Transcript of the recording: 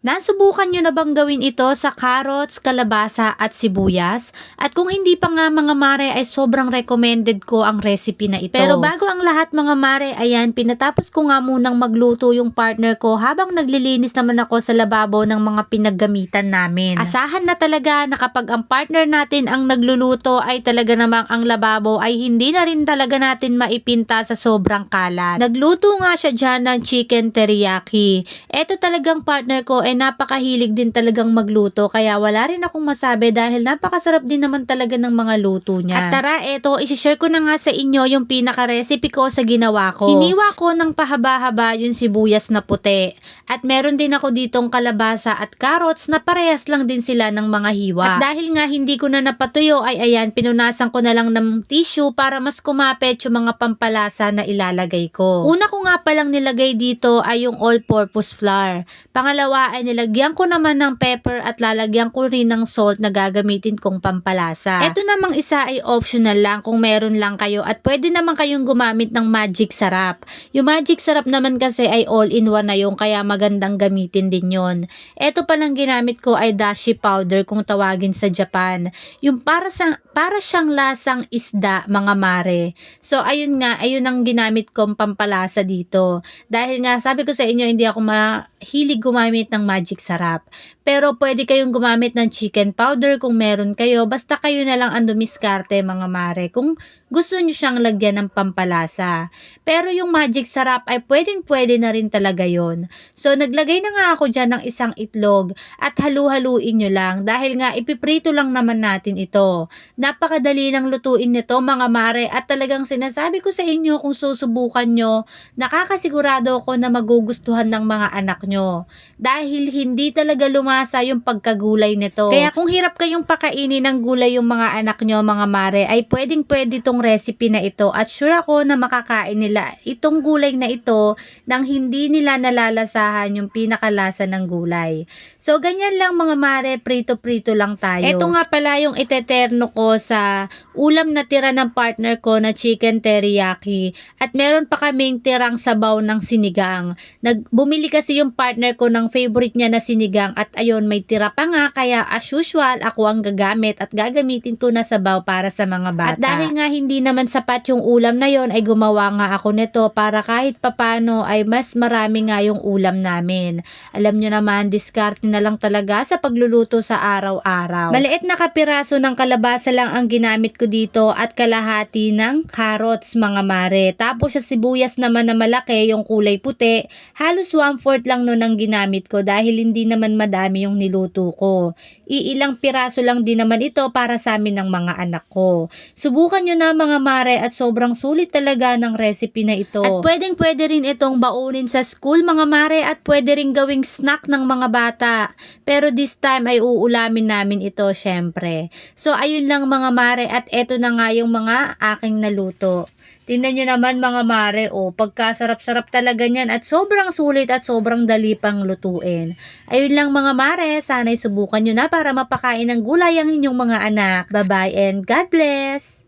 Nasubukan nyo na bang gawin ito sa carrots, kalabasa at sibuyas? At kung hindi pa nga mga mare ay sobrang recommended ko ang recipe na ito. Pero bago ang lahat mga mare, ayan, pinatapos ko nga munang magluto yung partner ko habang naglilinis naman ako sa lababo ng mga pinaggamitan namin. Asahan na talaga na kapag ang partner natin ang nagluluto ay talaga namang ang lababo ay hindi na rin talaga natin maipinta sa sobrang kalat. Nagluto nga siya dyan ng chicken teriyaki. Ito talagang partner ko ay napakahilig din talagang magluto kaya wala rin akong masabi dahil napakasarap din naman talaga ng mga luto niya. At tara, eto, isishare ko na nga sa inyo yung pinaka-recipe ko sa ginawa ko. Hiniwa ko ng pahaba-haba yung sibuyas na puti. At meron din ako ditong kalabasa at carrots na parehas lang din sila ng mga hiwa. At dahil nga hindi ko na napatuyo ay ayan, pinunasan ko na lang ng tissue para mas kumapit yung mga pampalasa na ilalagay ko. Una ko nga palang nilagay dito ay yung all-purpose flour. Pangalawa ay nilagyan ko naman ng pepper at lalagyan ko rin ng salt na gagamitin kong pampalasa. Ito namang isa ay optional lang kung meron lang kayo at pwede naman kayong gumamit ng magic sarap. Yung magic sarap naman kasi ay all-in-one na yung kaya magandang gamitin din yon. Ito palang ginamit ko ay dashi powder kung tawagin sa Japan. Yung para sa para siyang lasang isda mga mare. So ayun nga, ayun ang ginamit kong pampalasa dito. Dahil nga sabi ko sa inyo hindi ako mahilig gumamit ng magic sarap. Pero pwede kayong gumamit ng chicken powder kung meron kayo. Basta kayo na lang ang dumiskarte mga mare kung gusto nyo siyang lagyan ng pampalasa. Pero yung magic sarap ay pwedeng pwede na rin talaga yon. So naglagay na nga ako dyan ng isang itlog at halu-haluin nyo lang dahil nga ipiprito lang naman natin ito. Napakadali lang lutuin nito mga mare at talagang sinasabi ko sa inyo kung susubukan nyo, nakakasigurado ako na magugustuhan ng mga anak nyo. Dahil hindi talaga lumasa yung pagkagulay nito. Kaya kung hirap kayong pakainin ng gulay yung mga anak nyo mga mare ay pwedeng pwede itong recipe na ito at sure ako na makakain nila itong gulay na ito nang hindi nila nalalasahan yung pinakalasa ng gulay. So ganyan lang mga mare, prito-prito lang tayo. Ito nga pala yung iteterno ko sa ulam na tira ng partner ko na chicken teriyaki at meron pa kaming tirang sabaw ng sinigang. Nag bumili kasi yung partner ko ng favorite niya na sinigang at ayun may tira pa nga kaya as usual ako ang gagamit at gagamitin ko na sabaw para sa mga bata. At dahil nga hindi naman sapat yung ulam na yon ay gumawa nga ako nito para kahit papano ay mas marami nga yung ulam namin. Alam nyo naman, diskarte na lang talaga sa pagluluto sa araw-araw. Maliit na kapiraso ng kalabasa lang ang ginamit ko dito at kalahati ng carrots mga mare. Tapos sa sibuyas naman na malaki yung kulay puti, halos 1/4 lang nun ang ginamit ko dahil hindi naman madami yung niluto ko. Iilang piraso lang din naman ito para sa amin ng mga anak ko. Subukan nyo na mga mare at sobrang sulit talaga ng recipe na ito. At pwedeng pwede rin itong baunin sa school mga mare at pwede rin gawing snack ng mga bata. Pero this time ay uulamin namin ito syempre. So ayun lang mga mare at eto na nga yung mga aking naluto. Tingnan nyo naman mga mare, o oh, pagkasarap-sarap talaga niyan at sobrang sulit at sobrang dali pang lutuin. Ayun lang mga mare, sana'y subukan nyo na para mapakain ng gulay ang inyong mga anak. Bye-bye and God bless!